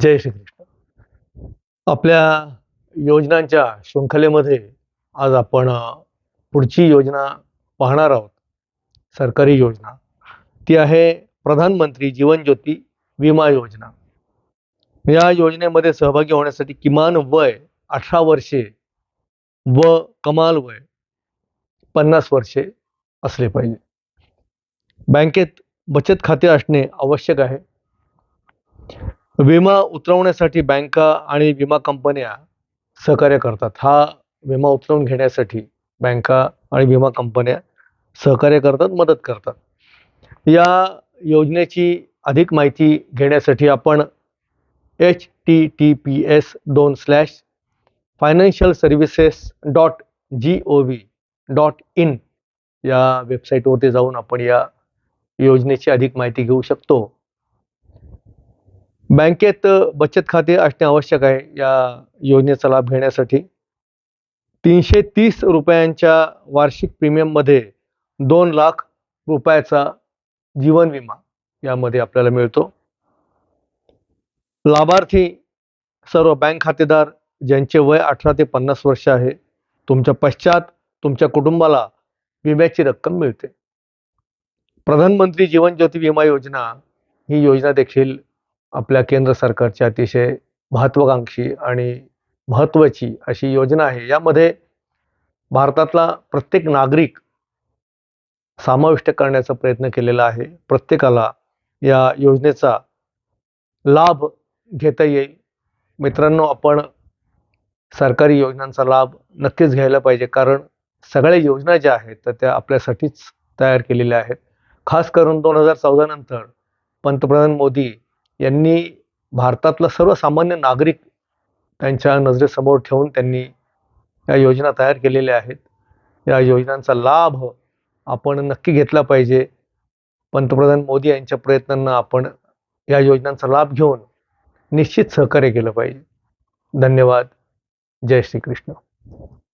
जय श्रीकृष्ण. आपल्या योजनांच्या शृंखलेमध्ये आज आपण पुढची योजना पाहणार आहोत. सरकारी योजना. ती आहे प्रधानमंत्री जीवन ज्योती विमा योजना. या योजनेमध्ये सहभागी होण्यासाठी किमान वय अठरा वर्षे व कमाल वय पन्नास वर्षे असले पाहिजे. बँकेत बचत खाते असणे आवश्यक आहे. विमा उतरवण्यासाठी बँका आणि विमा कंपन्या सहकार्य करतात. हा विमा उतरवून घेण्यासाठी बँका आणि विमा कंपन्या सहकार्य करतात मदत करतात. या योजनेची अधिक माहिती घेण्यासाठी आपण H T T P S दोन slash financial services dot G O V dot in या वेबसाईटवरती जाऊन आपण या योजनेची अधिक माहिती घेऊ शकतो. बँकेत बचत खाते असणे आवश्यक आहे या योजनेचा लाभ घेण्यासाठी. तीनशे तीस रुपयांच्या वार्षिक प्रीमियममध्ये दोन लाख रुपयाचा जीवन विमा यामध्ये आपल्याला मिळतो. लाभार्थी सर्व बँक खातेदार ज्यांचे वय अठरा ते पन्नास वर्ष आहे तुमच्या पश्चात तुमच्या कुटुंबाला विम्याची रक्कम मिळते. प्रधानमंत्री जीवन ज्योती विमा योजना ही योजना देखील आपल्या केंद्र सरकारची अतिशय महत्त्वाकांक्षी आणि महत्त्वाची अशी योजना आहे. यामध्ये भारतातला प्रत्येक नागरिक समाविष्ट करण्याचा प्रयत्न केलेला आहे. प्रत्येकाला या योजनेचा लाभ घेता येईल. मित्रांनो आपण सरकारी योजनांचा लाभ नक्कीच घ्यायला पाहिजे कारण सगळ्या योजना ज्या आहेत तर त्या आपल्यासाठीच तयार केलेल्या आहेत. खास करून दोन हजार चौदा नंतर पंतप्रधान मोदी यांनी भारतातला सर्वसामान्य नागरिक त्यांच्या नजरेसमोर ठेवून त्यांनी या योजना तयार केलेल्या आहेत. या योजनांचा लाभ आपण नक्की घेतला पाहिजे. पंतप्रधान मोदी यांच्या प्रयत्नांना आपण या योजनांचा लाभ घेऊन निश्चित सहकार्य केलं पाहिजे. धन्यवाद. जय श्रीकृष्ण.